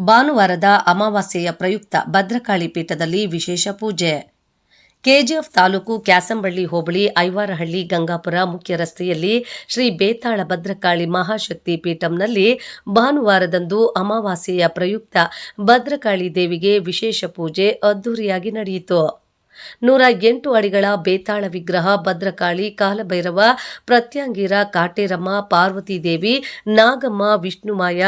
ಭಾನುವಾರದ ಅಮಾವಾಸ್ಯೆಯ ಪ್ರಯುಕ್ತ ಭದ್ರಕಾಳಿ ಪೀಠದಲ್ಲಿ ವಿಶೇಷ ಪೂಜೆ. ಕೆಜಿಎಫ್ ತಾಲೂಕು ಕ್ಯಾಸಂಬಳ್ಳಿ ಹೋಬಳಿ ಐವಾರಹಳ್ಳಿ ಗಂಗಾಪುರ ಮುಖ್ಯ ರಸ್ತೆಯಲ್ಲಿ ಶ್ರೀ ಬೇತಾಳ ಭದ್ರಕಾಳಿ ಮಹಾಶಕ್ತಿ ಪೀಠಂನಲ್ಲಿ ಭಾನುವಾರದಂದು ಅಮಾವಾಸ್ಯೆಯ ಪ್ರಯುಕ್ತ ಭದ್ರಕಾಳಿ ದೇವಿಗೆ ವಿಶೇಷ ಪೂಜೆ ಅದ್ದೂರಿಯಾಗಿ ನಡೆಯಿತು. ನೂರ ಎಂಟು ಅಡಿಗಳ ಬೇತಾಳ ವಿಗ್ರಹ, ಭದ್ರಕಾಳಿ, ಕಾಲಭೈರವ, ಪ್ರತ್ಯಾಂಗಿರ, ಕಾಟೇರಮ್ಮ ಪಾರ್ವತಿ ದೇವಿ ನಾಗಮ್ಮ, ವಿಷ್ಣುಮಾಯ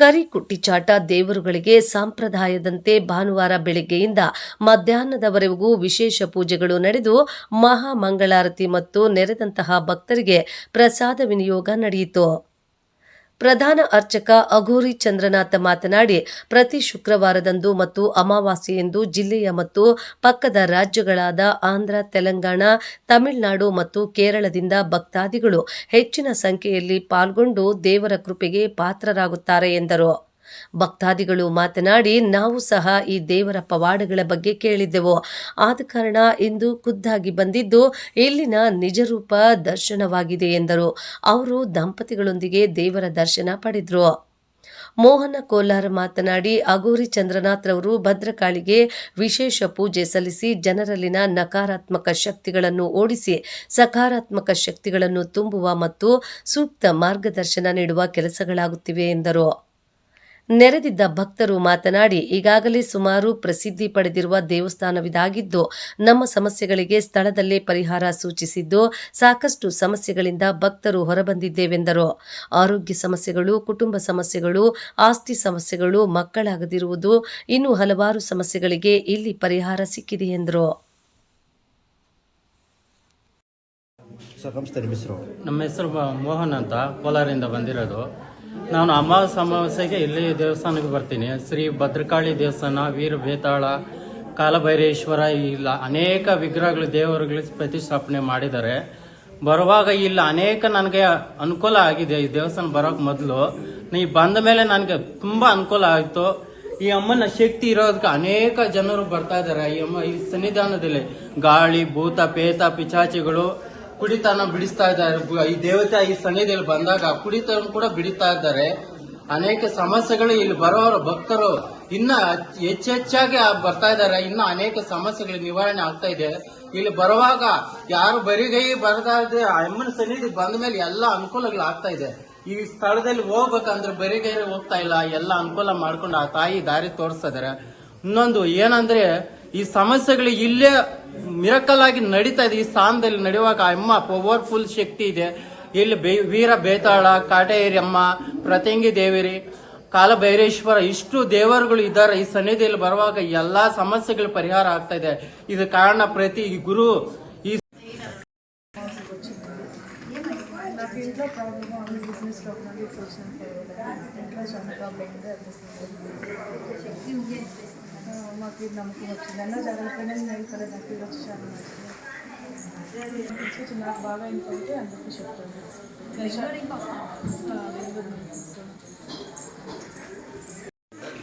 ಕರಿಕುಟ್ಟಿಚಾಟ ದೇವರುಗಳಿಗೆ ಸಂಪ್ರದಾಯದಂತೆ ಭಾನುವಾರ ಬೆಳಗ್ಗೆಯಿಂದ ಮಧ್ಯಾಹ್ನದವರೆಗೂ ವಿಶೇಷ ಪೂಜೆಗಳು ನಡೆದು ಮಹಾ ಮಂಗಳಾರತಿ ಮತ್ತು ನೆರೆದಂತಹ ಭಕ್ತರಿಗೆ ಪ್ರಸಾದ ವಿನಿಯೋಗ ನಡೆಯಿತು. ಪ್ರಧಾನ ಅರ್ಚಕ ಅಘೋರಿ ಚಂದ್ರನಾಥ ಮಾತನಾಡಿ, ಪ್ರತಿ ಶುಕ್ರವಾರದಂದು ಮತ್ತು ಅಮಾವಾಸ್ಯೆಯಂದು ಜಿಲ್ಲೆಯ ಮತ್ತು ಪಕ್ಕದ ರಾಜ್ಯಗಳಾದ ಆಂಧ್ರ, ತೆಲಂಗಾಣ, ತಮಿಳುನಾಡು ಮತ್ತು ಕೇರಳದಿಂದ ಭಕ್ತಾದಿಗಳು ಹೆಚ್ಚಿನ ಸಂಖ್ಯೆಯಲ್ಲಿ ಪಾಲ್ಗೊಂಡು ದೇವರ ಕೃಪೆಗೆ ಪಾತ್ರರಾಗುತ್ತಾರೆ ಎಂದರು. ಭಕ್ತಾದಿಗಳು ಮಾತನಾಡಿ, ನಾವು ಸಹ ಈ ದೇವರ ಪವಾಡಗಳ ಬಗ್ಗೆ ಕೇಳಿದ್ದೆವು. ಆದ ಕಾರಣ ಇಂದು ಖುದ್ದಾಗಿ ಬಂದಿದ್ದು, ಇಲ್ಲಿನ ನಿಜರೂಪ ದರ್ಶನವಾಗಿದೆ ಎಂದರು. ಅವರು ದಂಪತಿಗಳೊಂದಿಗೆ ದೇವರ ದರ್ಶನ ಪಡೆದರು. ಮೋಹನ ಕೋಲಾರ ಮಾತನಾಡಿ ಅಗೋರಿ ಚಂದ್ರನಾಥ್ರವರು ಭದ್ರಕಾಳಿಗೆ ವಿಶೇಷ ಪೂಜೆ ಸಲ್ಲಿಸಿ ಜನರಲ್ಲಿನ ನಕಾರಾತ್ಮಕ ಶಕ್ತಿಗಳನ್ನು ಓಡಿಸಿ, ಸಕಾರಾತ್ಮಕ ಶಕ್ತಿಗಳನ್ನು ತುಂಬುವ ಮತ್ತು ಸೂಕ್ತ ಮಾರ್ಗದರ್ಶನ ನೀಡುವ ಕೆಲಸಗಳಾಗುತ್ತಿವೆ ಎಂದರು. ನೆರೆದಿದ್ದ ಭಕ್ತರು ಮಾತನಾಡಿ ಈಗಾಗಲೇ ಸುಮಾರು ಪ್ರಸಿದ್ಧಿ ಪಡೆದಿರುವ ದೇವಸ್ಥಾನವಿದಾಗಿದ್ದು ನಮ್ಮ ಸಮಸ್ಯೆಗಳಿಗೆ ಸ್ಥಳದಲ್ಲೇ ಪರಿಹಾರ ಸೂಚಿಸಿದ್ದು ಸಾಕಷ್ಟು ಸಮಸ್ಯೆಗಳಿಂದ ಭಕ್ತರು ಹೊರಬಂದಿದ್ದೇವೆಂದರು. ಆರೋಗ್ಯ ಸಮಸ್ಯೆಗಳು ಕುಟುಂಬ ಸಮಸ್ಯೆಗಳು ಆಸ್ತಿ ಸಮಸ್ಯೆಗಳು ಮಕ್ಕಳಾಗದಿರುವುದು ಇನ್ನು ಹಲವಾರು ಸಮಸ್ಯೆಗಳಿಗೆ ಇಲ್ಲಿ ಪರಿಹಾರ ಸಿಕ್ಕಿದೆ ಎಂದರು. ಸರ್ ನಮಸ್ತೆ ನಿಮ್ಮ ಹೆಸರು? ನಮ್ಮ ಹೆಸರು ಬ- ಮೋಹನ್ ಅಂತ ಕೋಲಾರಿಂದ ಬಂದಿರೋದು. ನಾನು ಅಮಾವಾಸ್ಯ ಅಮಾವಾಸ್ಯೆಗೆ ಇಲ್ಲಿ ದೇವಸ್ಥಾನಕ್ಕೆ ಬರ್ತೀನಿ. ಶ್ರೀ ಭದ್ರಕಾಳಿ ದೇವಸ್ಥಾನ, ವೀರ ಬೇತಾಳ, ಕಾಲಭೈರೇಶ್ವರ, ಇಲ್ಲ ಅನೇಕ ವಿಗ್ರಹಗಳು ದೇವರುಗಳು ಪ್ರತಿಷ್ಠಾಪನೆ ಮಾಡಿದ್ದಾರೆ. ಬರುವಾಗ ಇಲ್ಲಿ ಅನೇಕ ನನಗೆ ಅನುಕೂಲ ಆಗಿದೆ ಈ ದೇವಸ್ಥಾನ ಬರೋಕ್ ಮೊದಲು. ನೀ ಬಂದ ಮೇಲೆ ನನಗೆ ತುಂಬಾ ಅನುಕೂಲ ಆಯಿತು. ಈ ಅಮ್ಮನ ಶಕ್ತಿ ಇರೋದಕ್ಕೆ ಅನೇಕ ಜನರು ಬರ್ತಾ ಇದ್ದಾರೆ. ಈ ಅಮ್ಮ ಈ ಸನ್ನಿಧಾನದಲ್ಲಿ ಗಾಳಿ, ಭೂತ, ಪೇತ, ಪಿಚಾಚಿಗಳು ಕುಡಿತನ ಬಿಡಿಸ್ತಾ ಇದ್ದಾರೆ. ಈ ದೇವತೆ ಈ ಸನ್ನಿಧಿಯಲ್ಲಿ ಬಂದಾಗ ಕುಡಿತನ ಕೂಡ ಬಿಡಿತಾ ಇದ್ದಾರೆ. ಅನೇಕ ಸಮಸ್ಯೆಗಳು ಇಲ್ಲಿ ಬರೋರು, ಭಕ್ತರು ಇನ್ನ ಹೆಚ್ಚೆಚ್ಚಾಗಿ ಬರ್ತಾ ಇದ್ದಾರೆ. ಇನ್ನ ಅನೇಕ ಸಮಸ್ಯೆಗಳು ನಿವಾರಣೆ ಆಗ್ತಾ ಇದೆ. ಇಲ್ಲಿ ಬರುವಾಗ ಯಾರು ಬರಿಗೈ ಬರ್ತಾ ಅಮ್ಮನ ಸನ್ನಿಧಿ ಬಂದ ಮೇಲೆ ಎಲ್ಲ ಅನುಕೂಲಗಳು ಆಗ್ತಾ ಇದೆ. ಈ ಸ್ಥಳದಲ್ಲಿ ಹೋಗ್ಬೇಕಂದ್ರೆ ಬರಿಗೈ ಹೋಗ್ತಾ ಇಲ್ಲ. ಎಲ್ಲ ಅನುಕೂಲ ಮಾಡ್ಕೊಂಡು ಆ ತಾಯಿ ದಾರಿ ತೋರಿಸ್ತಾ ಇದಾರೆ ಇನ್ನೊಂದು ಏನಂದ್ರೆ ಈ ಸಮಸ್ಯೆಗಳು ಇಲ್ಲೇ ಮಿರಕಲ್ ಆಗಿ ನಡೀತಾ ಇದೆ. ಈ ಸ್ಥಾನದಲ್ಲಿ ನಡೆಯುವಾಗ ಅಮ್ಮ ಪವರ್ಫುಲ್ ಶಕ್ತಿ ಇದೆ. ಇಲ್ಲಿ ವೀರ ಬೇತಾಳ ಕಾಟೇರಿ ಅಮ್ಮ ಪ್ರತಿಂಗಿ ದೇವಿರಿ, ಕಾಲಭೈರೇಶ್ವರ, ಇಷ್ಟು ದೇವರುಗಳು ಇದ್ದಾರೆ. ಈ ಸನ್ನಿಧಿಯಲ್ಲಿ ಬರುವಾಗ ಎಲ್ಲಾ ಸಮಸ್ಯೆಗಳು ಪರಿಹಾರ ಆಗ್ತಾ ಇದೆ. ಇದು ಕಾರಣ ಪ್ರತಿ ಗುರು ಈ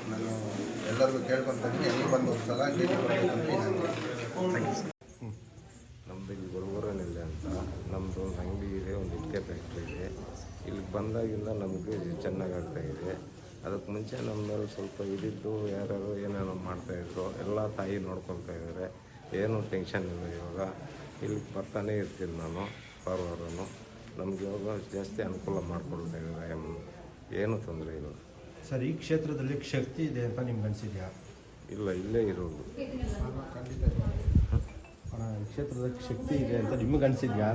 ನಾನು ಎಲ್ಲರಿಗೂ ಕೇಳ್ಕೊಂತೀನಿ ನೀವು ಬಂದು ನಮ್ಮದು ಇಲ್ಲಿ ಗುರುಗೂರಲ್ಲಿದೆ ಅಂತ. ನಮ್ಮದು ಒಂದು ಅಂಗಡಿ ಇದೆ, ಒಂದು ಇಟ್ಕೆ ಫ್ಯಾಕ್ಟ್ರಿ ಇದೆ. ಇಲ್ಲಿಗೆ ಬಂದಾಗಿಂದ ನಮಗೆ ಚೆನ್ನಾಗಿ ಇದೆ. ಅದಕ್ಕೆ ಮುಂಚೆ ನಮ್ಮಲ್ಲಿ ಸ್ವಲ್ಪ ಇದಿದ್ದು ಯಾರ್ಯಾರು ಏನೇನೋ ಮಾಡ್ತಾಯಿದ್ರು ಎಲ್ಲ ತಾಯಿ ನೋಡ್ಕೊಳ್ತಾ ಇದ್ದಾರೆ ಏನೂ ಟೆನ್ಷನ್ ಇಲ್ಲ ಇವಾಗ. ಇಲ್ಲಿ ಬರ್ತಾನೆ ಇರ್ತೀನಿ ನಾನು ಫಾರ್ವರ್ಡನ್ನು ನಮ್ಗೆ ಇವಾಗ ಜಾಸ್ತಿ ಅನುಕೂಲ ಮಾಡಿಕೊಡ್ತಾ ಇದ್ದಾರೆ ಏನೂ ತೊಂದರೆ ಇಲ್ಲ. ಸರ್ ಈ ಕ್ಷೇತ್ರದಲ್ಲಿ ಶಕ್ತಿ ಇದೆ ಅಂತ ನಿಮ್ಗೆ ಅನಿಸಿದ್ಯಾ? ಇಲ್ಲ ಇಲ್ಲೇ ಇರೋದು. ಈ ಕ್ಷೇತ್ರದಲ್ಲಿ ಶಕ್ತಿ ಇದೆ ಅಂತ ನಿಮಗೆ ಅನಿಸಿದ್ಯಾ?